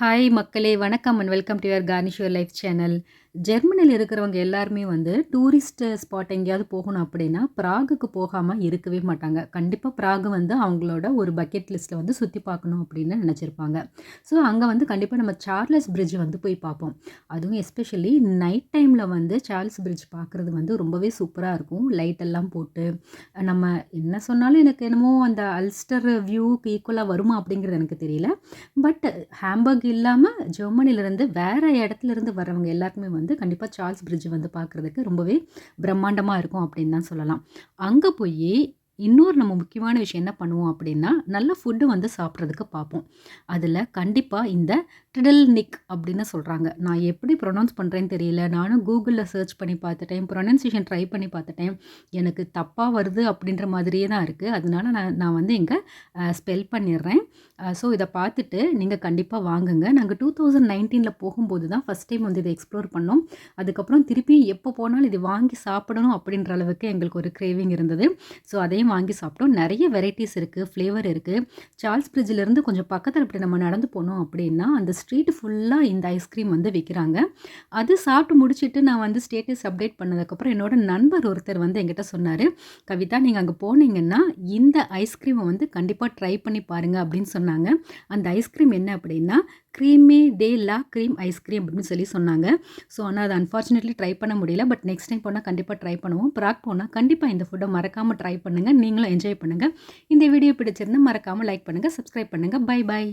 Hi மக்களே. வணக்கம் and welcome to your garnish your life channel ஜெர்மனியில் இருக்கிறவங்க எல்லாருமே வந்து டூரிஸ்ட் ஸ்பாட் எங்கேயாவது போகணும் அப்படின்னா ப்ராகுக்கு போகாமல் இருக்கவே மாட்டாங்க. கண்டிப்பாக ப்ராகு வந்து அவங்களோட ஒரு பக்கெட் லிஸ்ட்டில் வந்து சுற்றி பார்க்கணும் அப்படின்னு நினச்சிருப்பாங்க. ஸோ அங்கே வந்து கண்டிப்பாக நம்ம சார்லஸ் பிரிட்ஜ் வந்து போய் பார்ப்போம். அதுவும் எஸ்பெஷலி நைட் டைமில் வந்து சார்லஸ் பிரிட்ஜ் பார்க்குறது வந்து ரொம்பவே சூப்பராக இருக்கும். லைட் எல்லாம் போட்டு நம்ம என்ன சொன்னாலும் எனக்கு என்னமோ அந்த அல்ஸ்டர் வியூக்கு ஈக்குவலாக வருமா அப்படிங்கிறது எனக்கு தெரியல. பட் ஹேம்பர்க் இல்லாமல் ஜெர்மனிலேருந்து வேறு இடத்துல இருந்து வரவங்க எல்லாருக்குமே வந்து கண்டிப்பாக சார்ல்ஸ் பிரிட்ஜ் வந்து பார்க்குறதுக்கு ரொம்பவே பிரம்மாண்டமாக இருக்கும் அப்படின்னு தான் சொல்லலாம். அங்கே போய் இன்னொரு நம்ம முக்கியமான விஷயம் என்ன பண்ணுவோம் அப்படின்னா நல்ல ஃபுட்டு வந்து சாப்பிட்றதுக்கு பார்ப்போம். அதில் கண்டிப்பாக இந்த ட்ரிடல் நிக் அப்படின்னு சொல்கிறாங்க நான் எப்படி ப்ரொனவுன்ஸ் பண்ணுறேன்னு தெரியல. நானும் கூகுளில் சர்ச் பண்ணி பார்த்துட்டேன். ப்ரொனன்சியேஷன் ட்ரை பண்ணி பார்த்துட்டேன். எனக்கு தப்பாக வருது அப்படின்ற மாதிரியே தான் இருக்குது அதனால நான் நான் வந்து இங்கே ஸ்பெல் பண்ணிடுறேன். ஸோ இதை பார்த்துட்டு நீங்கள் கண்டிப்பாக வாங்குங்க. நாங்கள் டூ தௌசண்ட் நைன்டீனில் போகும்போது தான் ஃபஸ்ட் டைம் வந்து இதை எக்ஸ்ப்ளோர் பண்ணோம். அதுக்கப்புறம் திருப்பியும் எப்போ போனாலும் இது வாங்கி சாப்பிடணும் அப்படின்ற அளவுக்கு எங்களுக்கு ஒரு கிரேவிங் இருந்தது. ஸோ அதையும் வாங்கி சாப்பிட்டோம். நிறைய வெரைட்டிஸ் இருக்குது ஃப்ளேவர் இருக்குது சார்ல்ஸ் பிரிட்ஜிலேருந்து கொஞ்சம் பக்கத்தில் இப்படி நம்ம நடந்து போனோம் அப்படின்னா அந்த ஸ்ட்ரீட் ஃபுல்லாக இந்த ஐஸ்கிரீம் வந்து விற்கிறாங்க அது சாப்பிட்டு முடிச்சுட்டு நான் வந்து ஸ்டேட்டஸ் அப்டேட் பண்ணதுக்கப்புறம் என்னோட நண்பர் ஒருத்தர் வந்து எங்கிட்ட சொன்னார் கவிதா நீங்கள் அங்கே போனீங்கன்னா இந்த ஐஸ்கிரீமை வந்து கண்டிப்பாக ட்ரை பண்ணி பாருங்கள் அப்படின்னு சொன்னாங்க. அந்த ஐஸ்கிரீம் என்ன அப்படின்னா க்ரீமே டே லா க்ரீம் ஐஸ்கிரீம் அப்படின்னு சொல்லி சொன்னாங்க. ஸோ ஆனால் அது அன்ஃபார்ச்சுனேட்லி ட்ரை பண்ண முடியல. பட் நெக்ஸ்ட் டைம் போனால் கண்டிப்பாக ட்ரை பண்ணுவோம். ப்ராக் போனால் கண்டிப்பாக இந்த ஃபுட்டை மறக்காமல் ட்ரை பண்ணுங்கள் நீங்களும் என்ஜாய் பண்ணுங்கள் இந்த வீடியோ பிடிச்சிருந்தால் மறக்காமல் லைக் பண்ணுங்கள் சப்ஸ்கிரைப் பண்ணுங்கள் பை பை